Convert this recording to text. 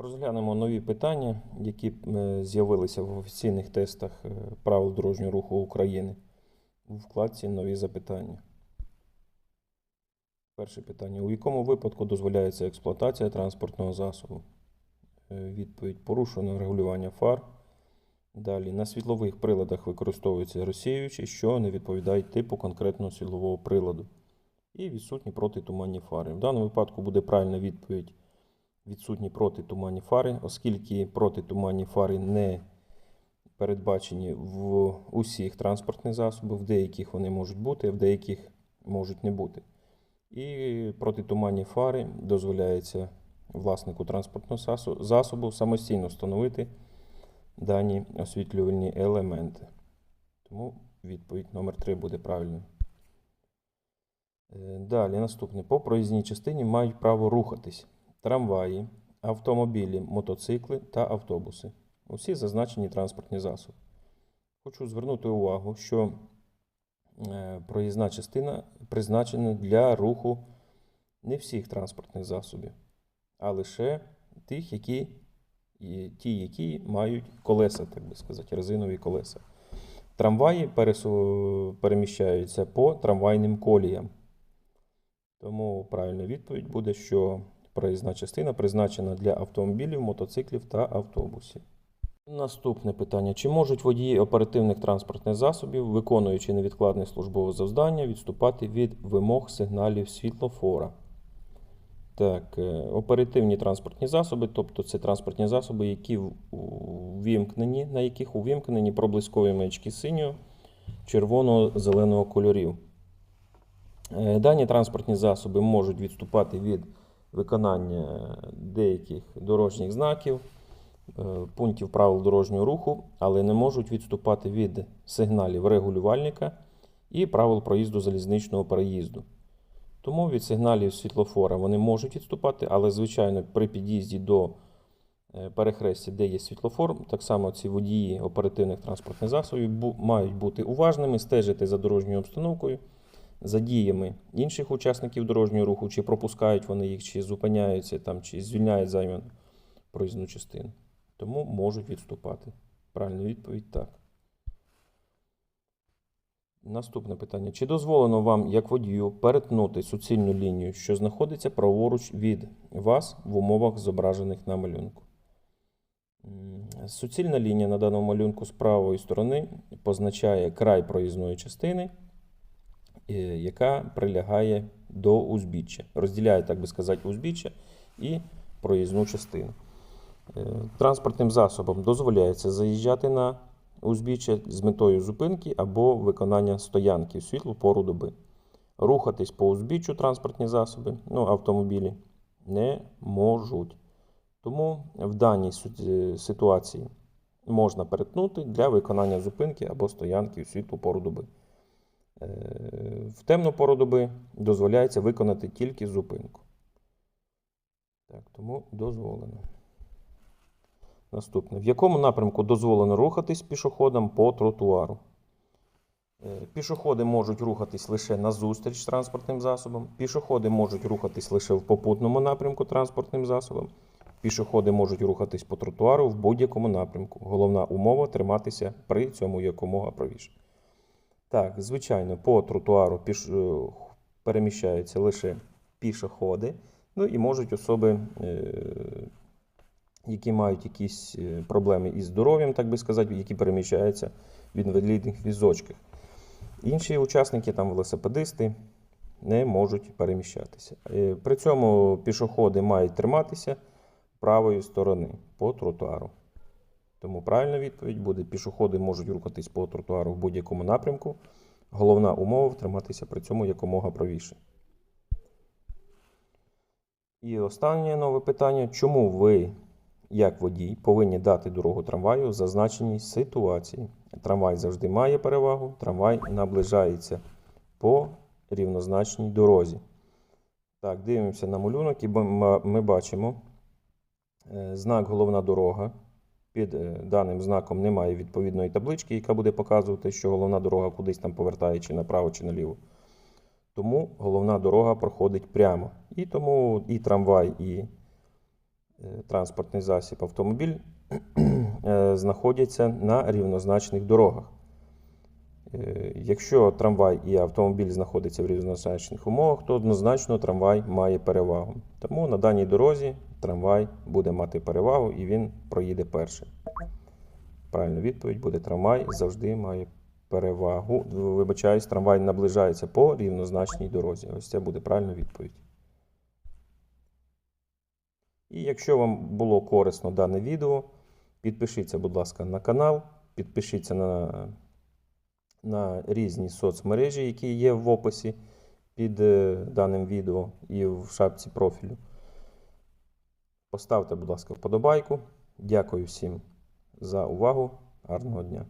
Розглянемо нові питання, які е, з'явилися в офіційних тестах е, правил дорожнього руху України у вкладці Нові запитання. Перше питання. У якому випадку дозволяється експлуатація транспортного засобу? Е, Відповідь порушено регулювання фар. Далі на світлових приладах використовуються розсіювачі, що не відповідають типу конкретного світлового приладу. І відсутні протитуманні фари. В даному випадку буде правильна відповідь відсутні протитуманні фари, оскільки протитуманні фари не передбачені в усіх транспортних засобах, в деяких вони можуть бути, в деяких можуть не бути. І протитуманні фари дозволяється власнику транспортного засобу самостійно встановити дані освітлювальні елементи. Тому відповідь номер 3 буде правильною. Е, Далі наступне. По проїзній частині мають право рухатись трамваї, автомобілі, мотоцикли та автобуси. Усі зазначені транспортні засоби. Хочу звернути увагу, що е, проїзна частина призначена для руху не всіх транспортних засобів, а лише тих, які, ті, які мають колеса, так би сказати, резинові колеса. Трамваї пересу- переміщаються по трамвайним коліям. Тому правильна відповідь буде, що проїзна частина призначена для автомобілів, мотоциклів та автобусів. Наступне питання: чи можуть водії оперативних транспортних засобів, виконуючи невідкладне службове завдання, відступати від вимог сигналів світлофора? Так, е, оперативні транспортні засоби, тобто це транспортні засоби, які увімкнені, на яких увімкнені проблискові маячки синього, червоного, зеленого кольорів. Е, Дані транспортні засоби можуть відступати від виконання деяких дорожніх знаків, е, пунктів правил дорожнього руху, але не можуть відступати від сигналів регулювальника і правил проїзду залізничного переїзду. Тому від сигналів світлофора вони можуть відступати, але, звичайно, при під'їзді до е, перехрестя, де є світлофор, так само ці водії оперативних транспортних засобів мають бути уважними, стежити за дорожньою обстановкою за діями інших учасників дорожнього руху, чи пропускають вони їх, чи зупиняються там, чи звільняють займену проїзну частину. Тому можуть відступати. Правильна відповідь так. Наступне питання. Чи дозволено вам, як водію, перетнути суцільну лінію, що знаходиться праворуч від вас в умовах, зображених на малюнку? Суцільна лінія на даному малюнку з правої сторони позначає край проїзної частини, яка прилягає до узбіччя. Розділяє, так би сказати, узбіччя і проїзну частину. Е, Транспортним засобом дозволяється заїжджати на узбіччя з метою зупинки або виконання стоянки в світлу пору доби. Рухатись по узбіччю транспортні засоби, ну, автомобілі, не можуть. Тому в даній е, ситуації можна перетнути для виконання зупинки або стоянки в світлу пору доби. Е, В темну пору доби дозволяється виконати тільки зупинку. Так, тому дозволено. Наступне. В якому напрямку дозволено рухатись пішоходам по тротуару? Е, Пішоходи можуть рухатись лише назустріч транспортним засобам. Пішоходи можуть рухатись лише в попутному напрямку транспортним засобам. Пішоходи можуть рухатись по тротуару в будь-якому напрямку. Головна умова триматися при цьому якомога правіше. Так, звичайно, по тротуару піш... е, переміщаються лише пішоходи, ну і можуть особи, е, які мають якісь е, проблеми із здоров'ям, так би сказати, які переміщаються в інвалідних візочках. Інші учасники, там велосипедисти, не можуть переміщатися. При цьому пішоходи мають триматися правої сторони по тротуару. Тому правильна відповідь буде: пішоходи можуть рухатись по тротуару в будь-якому напрямку. Головна умова триматися при цьому якомога правіше. І останнє нове питання: чому ви, як водій, повинні дати дорогу трамваю в зазначеній ситуації? Трамвай завжди має перевагу, трамвай наближається по рівнозначній дорозі. Так, дивимося на малюнок, і ми- ми бачимо е, знак головна дорога. Під е, даним знаком немає відповідної таблички, яка буде показувати, що головна дорога кудись там повертає чи направо, чи наліво. Тому головна дорога проходить прямо. І тому і трамвай, і е, транспортний засіб автомобіль е, знаходяться на рівнозначних дорогах. Е, Якщо трамвай і автомобіль знаходяться в рівнозначних умовах, то однозначно трамвай має перевагу. Тому на даній дорозі трамвай буде мати перевагу і він проїде перший. Правильна відповідь буде трамвай завжди має перевагу. Вибачаюсь, трамвай наближається по рівнозначній дорозі. Ось це буде правильна відповідь. І якщо вам було корисно дане відео, підпишіться, будь ласка, на канал, підпишіться на, на різні соцмережі, які є в описі під е, даним відео і в шапці профілю. Поставте, будь ласка, вподобайку. Дякую всім за увагу. Гарного дня!